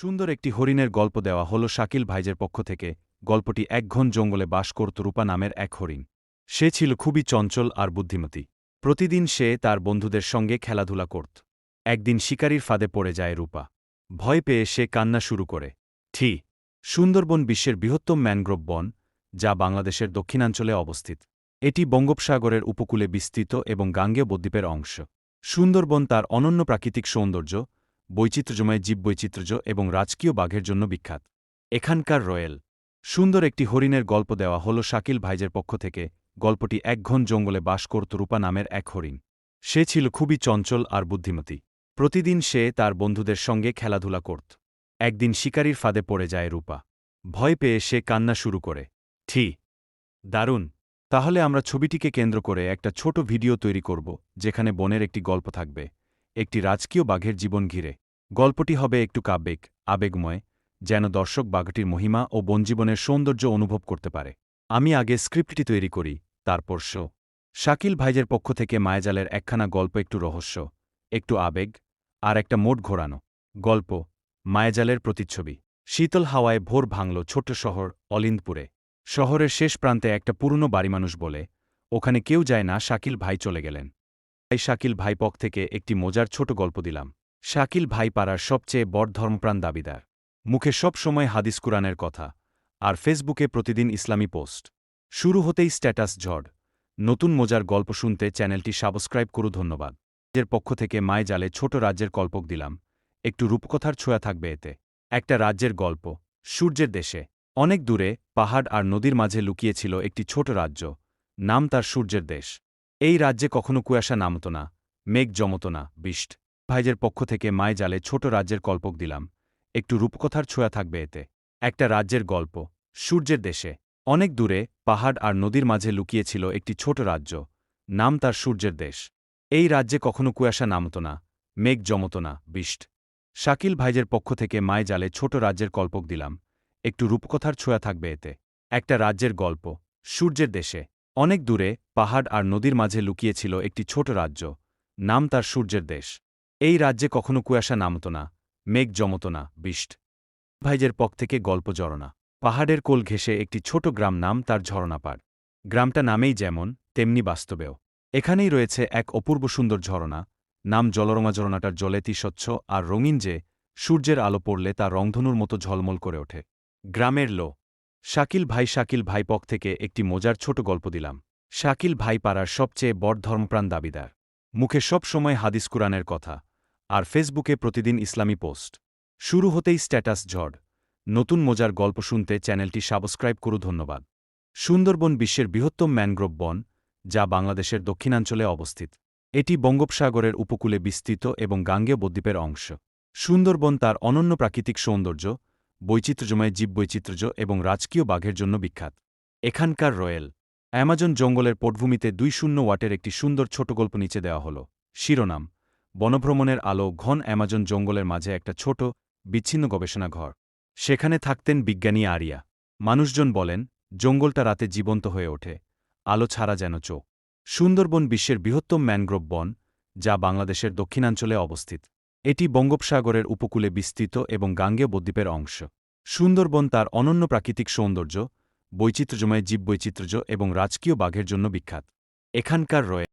সুন্দর একটি হরিণের গল্প দেওয়া হল শাকিল ভাইজের পক্ষ থেকে। গল্পটি এক ঘন জঙ্গলে বাস করত রূপা নামের এক হরিণ। সে ছিল খুবই চঞ্চল আর বুদ্ধিমতী। প্রতিদিন সে তার বন্ধুদের সঙ্গে খেলাধুলা করত। একদিন শিকারীর ফাঁদে পড়ে যায় রূপা। ভয় পেয়ে সে কান্না শুরু করে। ঠি সুন্দরবন বিশ্বের বৃহত্তম ম্যানগ্রোভ বন, যা বাংলাদেশের দক্ষিণাঞ্চলে অবস্থিত। এটি বঙ্গোপসাগরের উপকূলে বিস্তৃত এবং গাঙ্গেয় বদ্বীপের অংশ। সুন্দরবন তার অনন্য প্রাকৃতিক সৌন্দর্য বৈচিত্র্যময় জীববৈচিত্র্য এবং রাজকীয় বাঘের জন্য বিখ্যাত। এখানকার রয়েল সুন্দর একটি হরিণের গল্প দেওয়া হল শাকিল ভাইজের পক্ষ থেকে। গল্পটি এক ঘন জঙ্গলে বাস করত রূপা নামের এক হরিণ। সে ছিল খুবই চঞ্চল আর বুদ্ধিমতী। প্রতিদিন সে তার বন্ধুদের সঙ্গে খেলাধুলা করত। একদিন শিকারীর ফাঁদে পড়ে যায় রূপা। ভয় পেয়ে সে কান্না শুরু করে। ঠি দারুণ। তাহলে আমরা ছবিটিকে কেন্দ্র করে একটা ছোট ভিডিও তৈরি করব, যেখানে বনের একটি গল্প থাকবে। একটি রাজকীয় বাঘের জীবন ঘিরে। গল্পটি হবে একটু কাব্যিক, আবেগময়, যেন দর্শক বাঘটির মহিমা ও বনজীবনের সৌন্দর্য অনুভব করতে পারে। আমি আগে স্ক্রিপ্টটি তৈরি করি, তারপর শো। শাকিল ভাইজের পক্ষ থেকে মায়াজালের একখানা গল্প একটু রহস্য, একটু আবেগ, আর একটা মোট ঘোরানো। গল্প, মায়াজালের প্রতিচ্ছবি। শীতল হাওয়ায় ভোর ভাঙল ছোট্ট শহর অলিন্দপুরে। শহরের শেষ প্রান্তে একটা পুরনো বাড়ি মানুষ বলে, ওখানে কেউ যায় না শাকিল ভাই চলে গেলেন। তাই শাকিল ভাই পক্ষ থেকে একটি মজার ছোট গল্প দিলাম। শাকিল ভাইপাড়ার সবচেয়ে বড় ধর্মপ্রাণ দাবিদার। মুখে সব সময় হাদিস কুরআনের কথা, আর ফেসবুকে প্রতিদিন ইসলামী পোস্ট। শুরু হতেই স্ট্যাটাস ঝড়। নতুন মজার গল্প শুনতে চ্যানেলটি সাবস্ক্রাইব করু ধন্যবাদ। এর পক্ষ থেকে মায় জালে ছোট রাজ্যের কল্পক দিলাম। একটু রূপকথার ছোঁয়া থাকবে এতে। একটা রাজ্যের গল্প, সূর্যের দেশে। অনেক দূরে, পাহাড় আর নদীর মাঝে লুকিয়েছিল একটি ছোট রাজ্য। নাম তার সূর্যের দেশ। এই রাজ্যে কখনো কুয়াশা নামত না, মেঘ জমত না, বিষ্ট। ভাইজের পক্ষ থেকে মায় জালে ছোট রাজ্যের কল্পক দিলাম। একটু রূপকথার ছোঁয়া থাকবে এতে। একটা রাজ্যের গল্প। সূর্যের দেশে। অনেক দূরে পাহাড় আর নদীর মাঝে লুকিয়েছিল একটি ছোট রাজ্য। নাম তার সূর্যের দেশ। এই রাজ্যে কখনো কুয়াশা নামত না, মেঘ জমত না, বিষ্ট। শাকিল ভাইজের পক্ষ থেকে মায় জালে ছোট রাজ্যের কল্পক দিলাম। একটু রূপকথার ছোঁয়া থাকবে এতে। একটা রাজ্যের গল্প। সূর্যের দেশে। অনেক দূরে পাহাড় আর নদীর মাঝে লুকিয়েছিল একটি ছোট রাজ্য। নাম তার সূর্যের দেশ। এই রাজ্যে কখনো কুয়াশা নামত না, মেঘ জমত না, বিষ্ট। ভাইজের পক্ষ থেকে গল্প জড়না। পাহাড়ের কোল ঘেঁষে একটি ছোট গ্রাম নাম তার ঝরনাপাড়। গ্রামটা নামেই যেমন, তেমনি বাস্তবেও। এখানেই রয়েছে এক অপূর্ব সুন্দর ঝরনা। নাম জলরঙা ঝরনাটার জলেতি স্বচ্ছ আর রঙিন যে, সূর্যের আলো পড়লে তা রংধনুর মতো ঝলমল করে ওঠে। গ্রামের লো। শাকিল ভাই শাকিল ভাই পক্ষ থেকে একটি মজার ছোট গল্প দিলাম। শাকিল ভাই পাড়ার সবচেয়ে বড় ধর্মপ্রাণ দাবিদার। মুখে সব সময় হাদিস কুরআনের কথা। আর ফেসবুকে প্রতিদিন ইসলামী পোস্ট। শুরু হতেই স্ট্যাটাস ঝড়। নতুন মজার গল্প শুনতে চ্যানেলটি সাবস্ক্রাইব করু, ধন্যবাদ। সুন্দরবন বিশ্বের বৃহত্তম ম্যানগ্রোভ বন, যা বাংলাদেশের দক্ষিণাঞ্চলে অবস্থিত। এটি বঙ্গোপসাগরের উপকূলে বিস্তৃত এবং গাঙ্গেয় বদ্বীপের অংশ। সুন্দরবন তার অনন্য প্রাকৃতিক সৌন্দর্য, বৈচিত্র্যময় জীববৈচিত্র্য এবং রাজকীয় বাঘের জন্য বিখ্যাত। এখানকার রয়েল অ্যামাজন জঙ্গলের পটভূমিতে দুই শূন্য ওয়াটের একটি সুন্দর ছোট গল্প নিচে দেওয়া হল। শিরোনাম বনভ্রমণের আলো ঘন অ্যামাজন জঙ্গলের মাঝে একটা ছোট, বিচ্ছিন্ন গবেষণা ঘর। সেখানে থাকতেন বিজ্ঞানী আরিয়া। মানুষজন বলেন, জঙ্গলটা রাতে জীবন্ত হয়ে ওঠে। আলো ছাড়া যেন চোখ। সুন্দরবন বিশ্বের বৃহত্তম ম্যানগ্রোভ বন, যা বাংলাদেশের দক্ষিণাঞ্চলে অবস্থিত। এটি বঙ্গোপসাগরের উপকূলে বিস্তৃত এবং গাঙ্গেয় বদ্বীপের অংশ। সুন্দরবন তার অনন্য প্রাকৃতিক সৌন্দর্য, বৈচিত্র্যময় জীববৈচিত্র্য এবং রাজকীয় বাঘের জন্য বিখ্যাত। এখানকার রয়ে